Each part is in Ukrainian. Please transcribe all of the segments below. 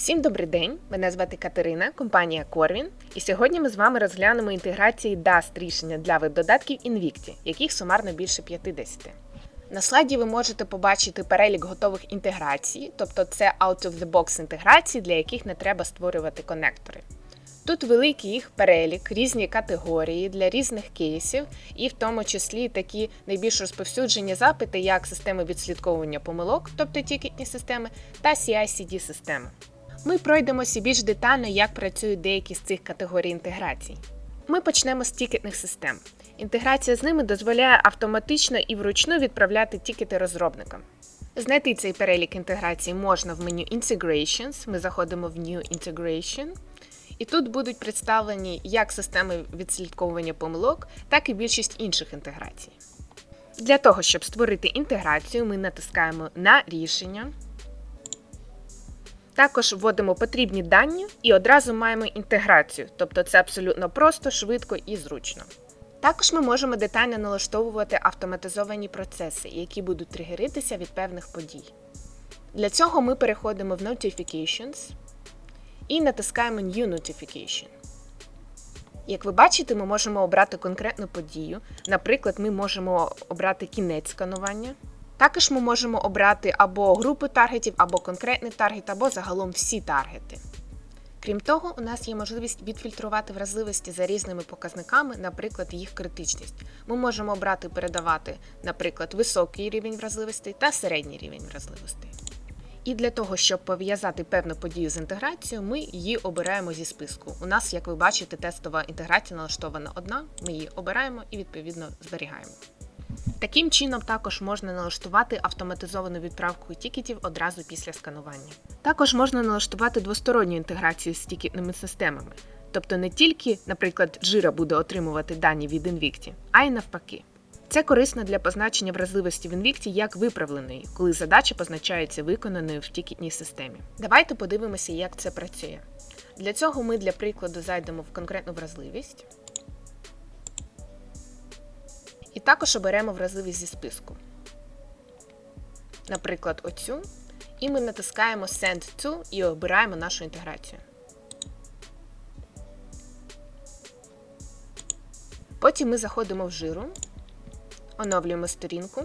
Всім добрий день! Мене звати Катерина, компанія Corvin. І сьогодні ми з вами розглянемо інтеграції DAST рішення для веб-додатків Invicti, яких сумарно більше 50. На слайді ви можете побачити перелік готових інтеграцій, тобто це out-of-the-box інтеграції, для яких не треба створювати конектори. Тут великий їх перелік, різні категорії для різних кейсів, і в тому числі такі найбільш розповсюджені запити, як системи відслідковування помилок, тобто тікетні системи, та CI-CD системи. Ми пройдемося більш детально, як працюють деякі з цих категорій інтеграцій. Ми почнемо з тікетних систем. Інтеграція з ними дозволяє автоматично і вручну відправляти тікети розробникам. Знайти цей перелік інтеграцій можна в меню Integrations. Ми заходимо в New Integration. І тут будуть представлені як системи відслідковування помилок, так і більшість інших інтеграцій. Для того, щоб створити інтеграцію, ми натискаємо на рішення. Також вводимо потрібні дані і одразу маємо інтеграцію, тобто це абсолютно просто, швидко і зручно. Також ми можемо детально налаштовувати автоматизовані процеси, які будуть тригеритися від певних подій. Для цього ми переходимо в Notifications і натискаємо New Notification. Як ви бачите, ми можемо обрати конкретну подію. Наприклад, ми можемо обрати кінець сканування. Також ми можемо обрати або групу таргетів, або конкретний таргет, або загалом всі таргети. Крім того, у нас є можливість відфільтрувати вразливості за різними показниками, наприклад, їх критичність. Ми можемо обрати передавати, наприклад, високий рівень вразливості та середній рівень вразливості. І для того, щоб пов'язати певну подію з інтеграцією, ми її обираємо зі списку. У нас, як ви бачите, тестова інтеграція налаштована одна, ми її обираємо і відповідно зберігаємо. Таким чином, також можна налаштувати автоматизовану відправку тікетів одразу після сканування. Також можна налаштувати двосторонню інтеграцію з тікетними системами. Тобто не тільки, наприклад, Jira буде отримувати дані від Invicti, а й навпаки. Це корисно для позначення вразливості в Invicti як виправленої, коли задача позначається виконаною в тікетній системі. Давайте подивимося, як це працює. Для цього ми для прикладу зайдемо в конкретну вразливість. І також оберемо вразливість зі списку. Наприклад, оцю. І ми натискаємо Send to і обираємо нашу інтеграцію. Потім ми заходимо в жиру, оновлюємо сторінку.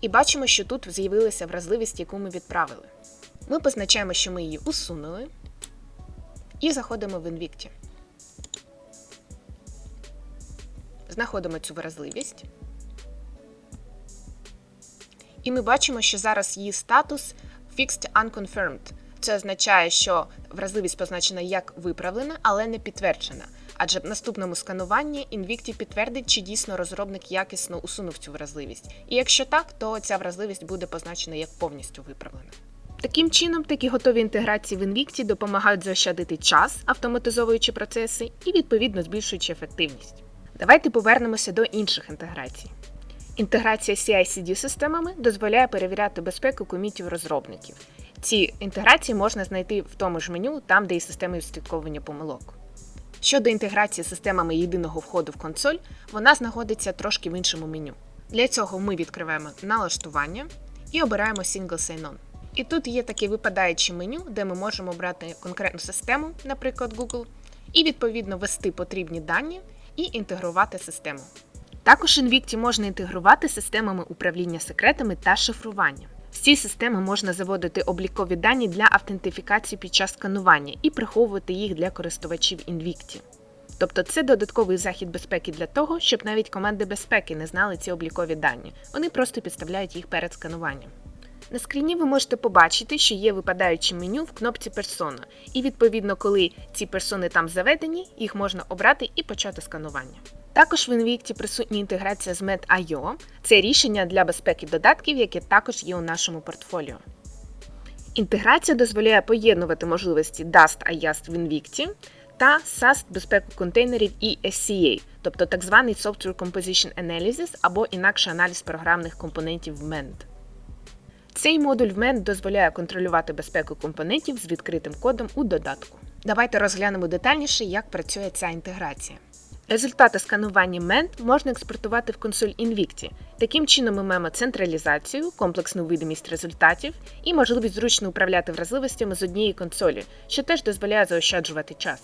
І бачимо, що тут з'явилася вразливість, яку ми відправили. Ми позначаємо, що ми її усунули, і заходимо в Invicti. Знаходимо цю вразливість. І ми бачимо, що зараз її статус Fixed Unconfirmed. Це означає, що вразливість позначена як виправлена, але не підтверджена. Адже в наступному скануванні Invicti підтвердить, чи дійсно розробник якісно усунув цю вразливість. І якщо так, то ця вразливість буде позначена як повністю виправлена. Таким чином, такі готові інтеграції в Invicti допомагають заощадити час, автоматизовуючи процеси і відповідно збільшуючи ефективність. Давайте повернемося до інших інтеграцій. Інтеграція CI-CD системами дозволяє перевіряти безпеку комітів розробників. Ці інтеграції можна знайти в тому ж меню, там, де і системи відслідковування помилок. Щодо інтеграції з системами єдиного входу в консоль, вона знаходиться трошки в іншому меню. Для цього ми відкриваємо налаштування і обираємо Single Sign-On. І тут є таке випадаюче меню, де ми можемо обрати конкретну систему, наприклад, Google, і відповідно ввести потрібні дані і інтегрувати систему. Також Invicti можна інтегрувати системами управління секретами та шифрування. В ці системи можна заводити облікові дані для автентифікації під час сканування і приховувати їх для користувачів Invicti. Тобто це додатковий захід безпеки для того, щоб навіть команди безпеки не знали ці облікові дані. Вони просто підставляють їх перед скануванням. На скріні ви можете побачити, що є випадаюче меню в кнопці Persona, і відповідно, коли ці персони там заведені, їх можна обрати і почати сканування. Також в Invicti присутня інтеграція з Med.io. Це рішення для безпеки додатків, яке також є у нашому портфоліо. Інтеграція дозволяє поєднувати можливості Dust IAST в Invicti та SAST безпеку контейнерів і SCA, тобто так званий Software Composition Analysis або інакше аналіз програмних компонентів в MEND. Цей модуль в MEND дозволяє контролювати безпеку компонентів з відкритим кодом у додатку. Давайте розглянемо детальніше, як працює ця інтеграція. Результати сканування MENT можна експортувати в консоль Invicti. Таким чином ми маємо централізацію, комплексну видимість результатів і можливість зручно управляти вразливостями з однієї консолі, що теж дозволяє заощаджувати час.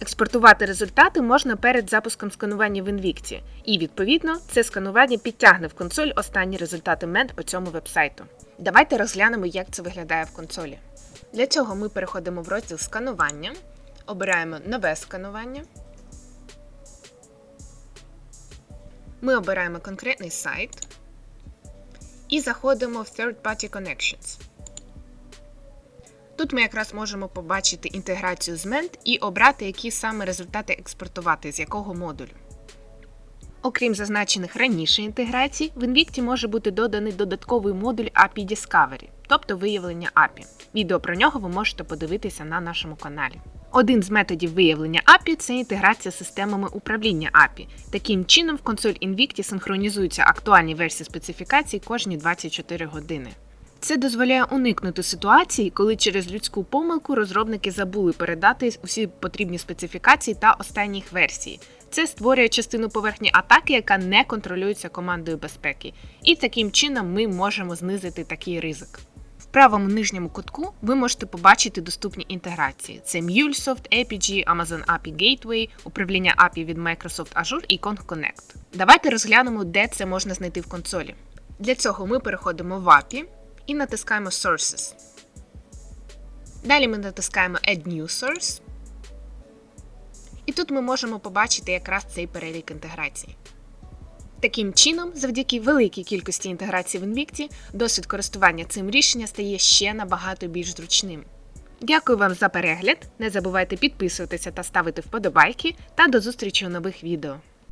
Експортувати результати можна перед запуском сканування в Invicti, і відповідно це сканування підтягне в консоль останні результати MENT по цьому вебсайту. Давайте розглянемо, як це виглядає в консолі. Для цього ми переходимо в розділ сканування, обираємо нове сканування. Ми обираємо конкретний сайт і заходимо в Third Party Connections. Тут ми якраз можемо побачити інтеграцію з Ment і обрати, які саме результати експортувати, з якого модулю. Окрім зазначених раніше інтеграцій, в Invicti може бути доданий додатковий модуль API Discovery, тобто виявлення API. Відео про нього ви можете подивитися на нашому каналі. Один з методів виявлення API – це інтеграція з системами управління API. Таким чином, в консоль Invicti синхронізуються актуальні версії специфікацій кожні 24 години. Це дозволяє уникнути ситуації, коли через людську помилку розробники забули передати усі потрібні специфікації та останні їх версії. Це створює частину поверхні атаки, яка не контролюється командою безпеки. І таким чином ми можемо знизити такий ризик. В правому нижньому кутку ви можете побачити доступні інтеграції: це MuleSoft, APG, Amazon API Gateway, управління API від Microsoft Azure і Kong Connect. Давайте розглянемо, де це можна знайти в консолі. Для цього ми переходимо в API і натискаємо Sources. Далі ми натискаємо Add New Source. І тут ми можемо побачити якраз цей перелік інтеграцій. Таким чином, завдяки великій кількості інтеграцій в Invicti, досвід користування цим рішенням стає ще набагато більш зручним. Дякую вам за перегляд. Не забувайте підписуватися та ставити вподобайки, та до зустрічі у нових відео.